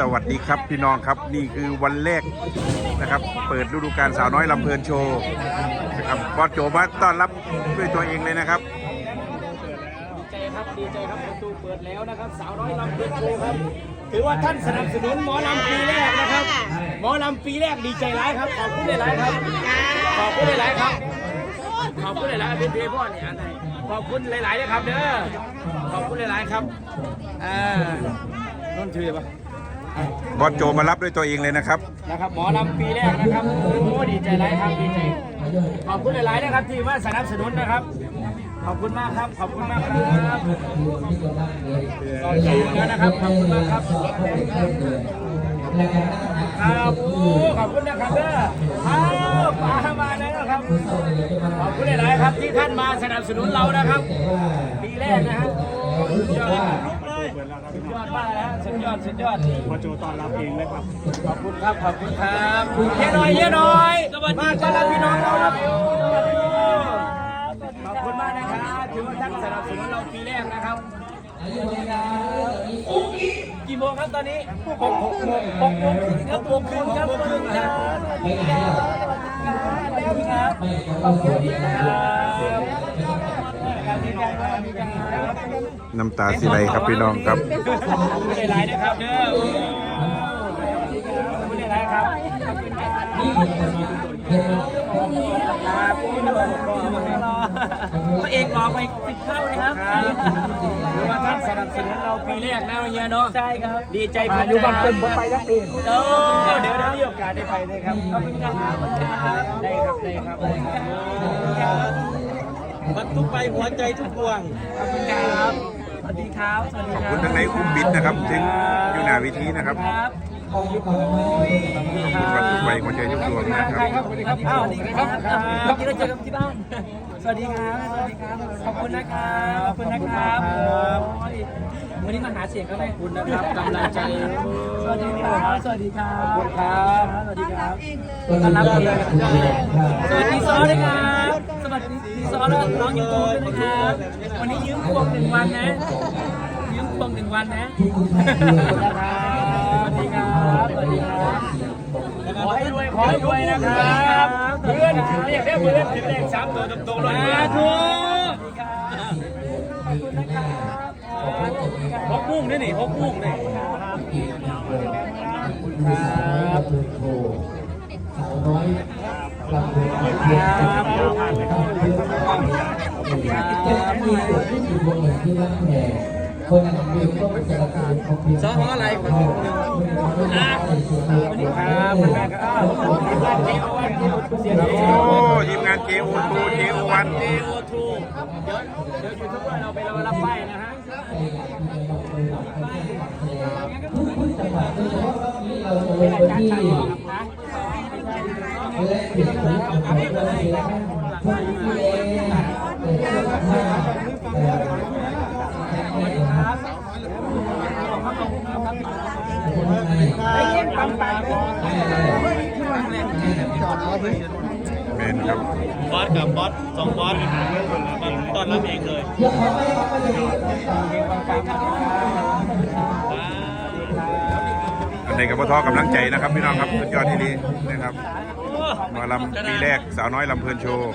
สวัสดีครับพี่น้องครับนี่คือวันแรกนะครับ เปิดฤดูกาลสาวน้อยลำเพลินโชว์นะครับบอสโจมาต้อนรับด้วยตัวเองเลยนะครับดีใจครับดีใจครับประตูเปิดแล้วนะครับ สาวน้อยลำเพลินโชว์ครับถือว่าท่านสนับสนุนหมอลำปีแรกนะครับหมอลำปีแรกดีใจร้ายครับขอบคุณหลายครับขอบคุณหลายครับขอบคุณหลายๆเป็นเพพ่อเนี่ยอันไหนขอบคุณหลายๆนะครับเด้อขอบคุณหลายๆครับอ่านนถือปะ บอสโจมารับด้วยตัวเองเลยนะครับ นะครับหมอลำปีแรกนะครับโอ้ดีใจร้ายครับดีใจขอบคุณหลายๆนะครับที่มาสนับสนุนนะครับ ขอบคุณมากครับ ขอบคุณมากครับต่อคิวแล้วนะครับขอบคุณมากครับครับโอ้ขอบคุณนะครับเด้อครับมามาแล้วนะครับขอบคุณหลายๆครับที่ท่านมาสนับสนุนเรานะครับปีแรกนะฮะโอ้สุดยอดสุดยอดมากแล้วสุดยอดสุดยอดพอโจตอนรับเองเลยครับ ขอบคุณครับขอบคุณครับเยอะหน่อยเยอะหน่อยมาต้อนรับพี่น้องเราครับขอบคุณมากนะครับถือว่าท่านสนับสนุนเราปีแรกนะครับกี่โมงครับตอนนี้หกโมงหกโมงครึ่งครับหกโมงครึ่งครับหกโมงครึ่งครับแล้วครับขอบคุณครับ น้ำตาสิไหลครับพี่น้องครับขอบคุณหลายๆนะครับเด้อขอบคุณหลายๆครับครับพระเอกรอไปติดเข้าเลยครับหรือว่าท่านสนับสนุนเราปีแรกนะเฮียเนาะใช่ครับ ดีใจภูมิใจอยู่บางเป็นไปทั้งปีโอ้เดี๋ยวเดี๋ยวมีโอกาสได้ไปเลยครับขอบคุณครับได้ครับได้ครับได้ครับ มันทุกไปหัวใจทุกดวงขอบคุณครับ สวัสดีครับ สวัสดีขอบครัคุณบทั้งในอุ้มบิดนะครับถึงอยู่หน้าเวิธีนะครับครับขอบคุณวัดทุกใบหัวใจทุกดวงนะครับใครครับ สวัสดีครับอ้าวสวัสดีครับเมื่อกี้เราเจอกันที่บ้าน สวัสดีครับ สวัสดีครับ ขอบคุณนะครับ ขอบคุณนะครับโอ้ยวันนี้มาหาเสียงก็ได้คุณนะครับกำลังใจ สวัสดีครับ สวัสดีครับ ขอบคุณครับ สวัสดีครับต้อนรับเองสวัสดีซอด้วยครับสวัสดี ซอแล้วน้องยูทูบด้วยนะครับ วันนี้ยืมควงหนึ่งวันนะ ยืมควงหนึ่งวันนะสวัสดีครับสวัสดีครับขอให้รวยขอให้รวยนะครับเพื่อนอยากได้เพื่อนถึงเลขสามตัวตรงๆเลยนะทุกหกมุ่งนี่นี่หกมุ่งนี่สอง อะไรครับครับแม่ครับโอ้ทีมงานเจโอทูเจโอวันเจโอทูเดี๋ยวเดี๋ยวยูทูบเบอร์เราไปเรารับป้ายนะฮะเป็นรายการขายของนะไอ้เยี่ยมปังปัง เป็นครับบอสกับบอสสองบอสมันตอนรับเองเลยอันในกับพ่อท้อกำลังใจนะครับพี่น้องครับสุดยอดที่ดีนะครับหมอลำปีแรกสาวน้อยลำเพลินโชว์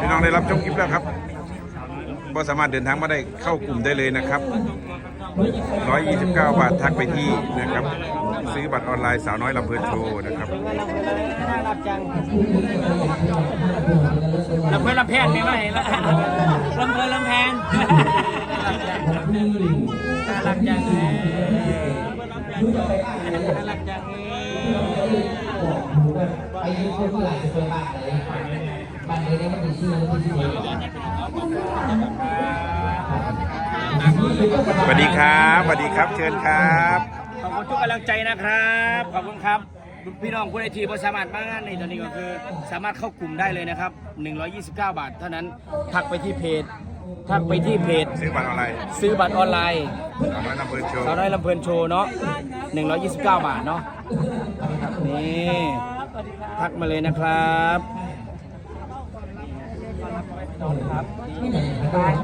พี่น้องได้รับชมคลิปแล้วครับ ก็สามารถเดินทางมาได้เข้ากลุ่มได้เลยนะครับ 129 บาททักไปที่นะครับ ซื้อบัตรออนไลน์สาวน้อยลำเพลินโชว์นะครับน่ารักจังลำเพลินลำแพนไม่ไหวละลำเพลินลำแพนน่ารักจังเลยน่ารักจังเลย สวัสดีครับสวัสดีครับ เชิญครับ ขอบคุณทุกกำลังใจนะครับ ขอบคุณครับ พี่น้องผู้ใดที่บ่สามารถมางานในตอนนี้ก็คือ สามารถเข้ากลุ่มได้เลยนะครับ 129 บาท เท่านั้นทักไปที่เพจทักไปที่เพจซื้อบัตรออนไลน์ซื้อบัตรออนไลน์สาวน้อยลำเพลินโชว์เราได้ลำเพลินโชว์เนาะ129 บาทเนาะนี่ทักมาเลยนะครับ นอนครับ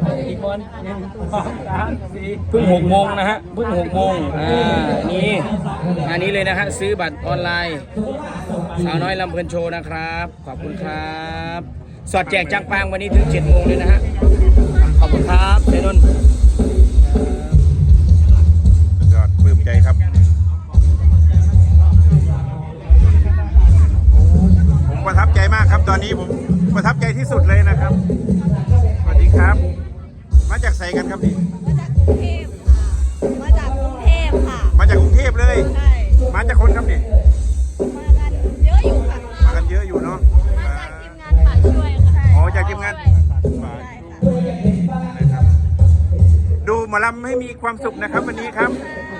ไปอีกคนหนึ่งสองสามสี่เพิ่งหกโมงนะฮะเพิ่งหกโมงอ่านี่อันนี้เลยนะฮะซื้อบัตรออนไลน์สาวน้อยลำเพลินโชว์นะครับ ขอบคุณครับ สอดแจกจังปางวันนี้ถึง7โมงเลยนะฮะขอบคุณครับเซนนท์ยอดปลื้มใจครับผมประทับใจมากครับตอนนี้ผม ประทับใจที่สุดเลยนะครับ สวัสดีครับ มาจากไสกันครับนี่มาจากกรุงเทพค่ะ มาจากกรุงเทพเลย ใช่ มาจากคนครับนี่ มากันเยอะอยู่ค่ะ มากันเยอะอยู่เนาะ มาจากทีมงานฝากช่วยค่ะอ๋อจากทีมงาน ใช่ค่ะนะครับ ดูหมอลำให้มีความสุขนะครับ วันนี้ครับ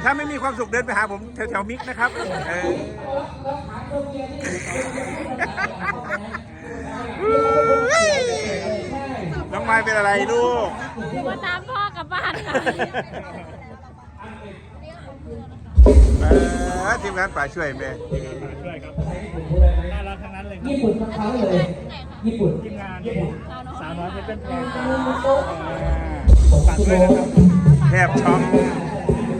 ถ้าไม่มีความสุขเดินไปหาผมแถวๆมิกนะครับ เออ น้องไม้เป็นอะไรลูกมาตามพ่อกลับบ้านค่ะเออทีมงานป่าช่วยแม่ช่วยครับน่ารักทั้งนั้นเลยครับญี่ปุ่นทั้งเขาเลย ญี่ปุ่นทีมงานสาวน้อยเพชรเป็นแพงครับฝากด้วยนะครับแทบช็อก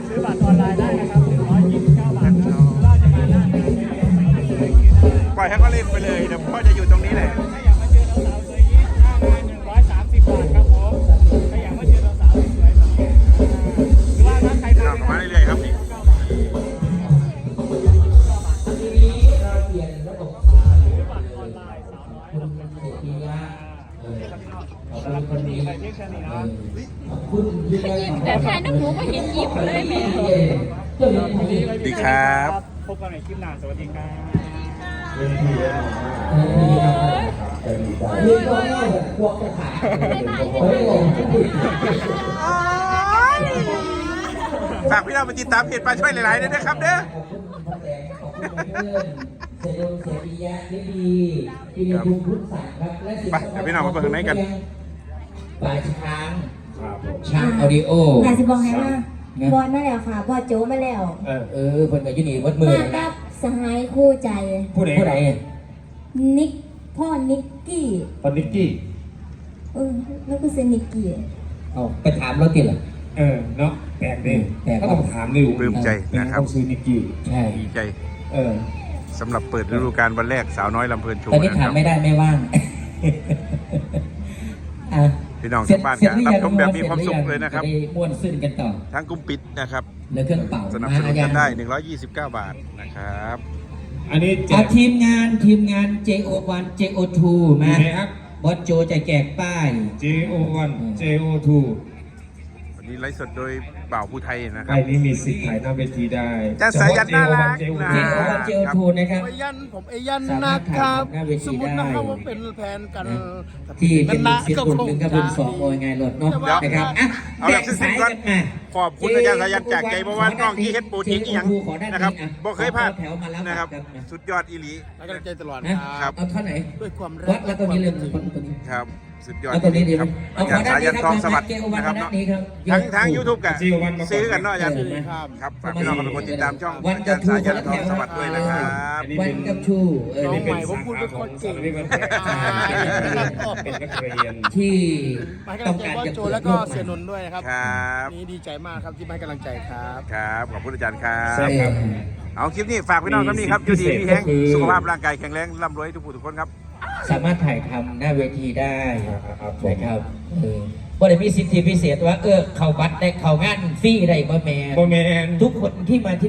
ซื้อบัตรออนไลน์ได้นะครับ129บาทครับเราจะมาหน้างานเลยปล่อยให้เขาเล่นไปเลยเดี๋ยวพ่อจะอยู่ตรงนี้แหละ ดีครับ พบกันในคลิปหน้าสวัสดีครับฝากพี่น้องมาติดตามเพจป่าช่วยหลายๆด้วยนะครับเด้อเสด็จเสรียะนิดีปีนี้ภูมิพุทธศักดิ์ครับและสิ่งไปเดี๋ยวพี่น้องมาเปิดข้างในกันปลายช้างช้างออดิโออยากจะบอกให้ว่า บอลมาแล้วค่ะบอลโจมาแล้วเออเออเพิ่นก็อยู่นี่วัดมือมานะกับสหายคู่ใจ ผู้ใดผู้ใดนิกพ่อนิกกี้ปนิกกี้ เออแล้วก็เซนิกกี้เอาไปถามเราติล่ะเออ เนาะแปลกดิแปลก ก็ต้องถามดิวปลื้มใจนะครับ ต้องซื้อนิกกี้ ใช่ดีใจเออ สำหรับเปิดฤดูกาลวันแรกสาวน้อยลำเพลินโชตอนว์นี้นะคถารัมบไม่ได้ไม่ว่าง อะ พี่น้องเสร็ชาจวบ้านเสร็จกันหรือรับยังชมแบบมีความสุขเลยนะครับจได้ม่วนซึ้นกันต่อทั้งกลุ่มปิดนะครับเหลือเครื่องเป่าสนับมาสนุนยักังนได้ 129 บาทนะครับ อันนี้แจเอากทีมงานทีมงาน JO1 JO2 มาไหนครับบอสโจจะแจกป้าย JO1 JO2 วั นนี้ไลฟ์สดโดยบ่าวผู้ไทยนะคใบรับนี้มีสิทธิ์ถ่ายหน้าเวทีได้จะสายันน่ารักนะ JO1 JO2 นะครับเอยันผมเอยันสามารนะถคถ่ายรับหน้าเวทีสมมตินะได้ครับว่าเป็นแฟนกันที่เป็นนะสิทธิ์รุ่นหนึ่งกับรุ่นสองโอ้ยไงรถเนาะเดี๋ยวนะครับอะเอาแบบสิ้นๆก่อนแบ่งสายมาขอบคุณอาจารย์สายันจากใจเพราะว่าน้องที่เฮ็ดโปรตีนอีหยังขอด้านนะครับอ่บ่เคยพลาดแถวมาแล้วนะครับครับ สุดยอดอีหลีแล้วก็ใจตลอดนะครับเอาเท่าไหนด้วยความรัวัดแล้วก็มีเรื่องหนึ่งคนตัวนี้ ครับ สุดยอดเอาตัวนี้ดีไหคมรับเอาอาขจาอรย์ด้าสานยันทองนี้ครับสวัสดิ์เกลวันนะครับด้าเนาะนนี้ครับทั้งทางยูทูบกับจิววันมาก่อนซื้อกันเนาะอาจารย์ครับครับฝากพี่น้องทุกคนติดตามช่องอาจารย์สายันทองสวัสดิ์ด้วยนะครับวันกับชูเออน้องนี่ใหเป็นม่ผมพูดเป็นคนเก่งนี่เป็นเป็นนักเรียน ที่มาให้ต้องกำลังใจการว่าจะโจเปิดแล้วโลก็กใหเสียนม่นท์ด้วยนะครับครับนี่ดีใจมากครับที่มาให้กำลังใจครับ ครับขอบคุณอาจารย์ครัใช่บครับเอาคลิปนี้ฝากพี่น้องท่านนี้ครับอยู่ดีมีแห้งพิเศษก็คือสุขภาพร่างกายแข็งแรงร่ำรวยทุกผู้ทุกคนครับ สามารถถ่ายทำหน้าเวทีได้ครับผม นะครับเออบ่ได้มีสิทธิพิเศษว่าเออเข้าบัตรได้เข้างานฟรีได้บ่แม่นโมเมน ทุกคนที่มาที่นี่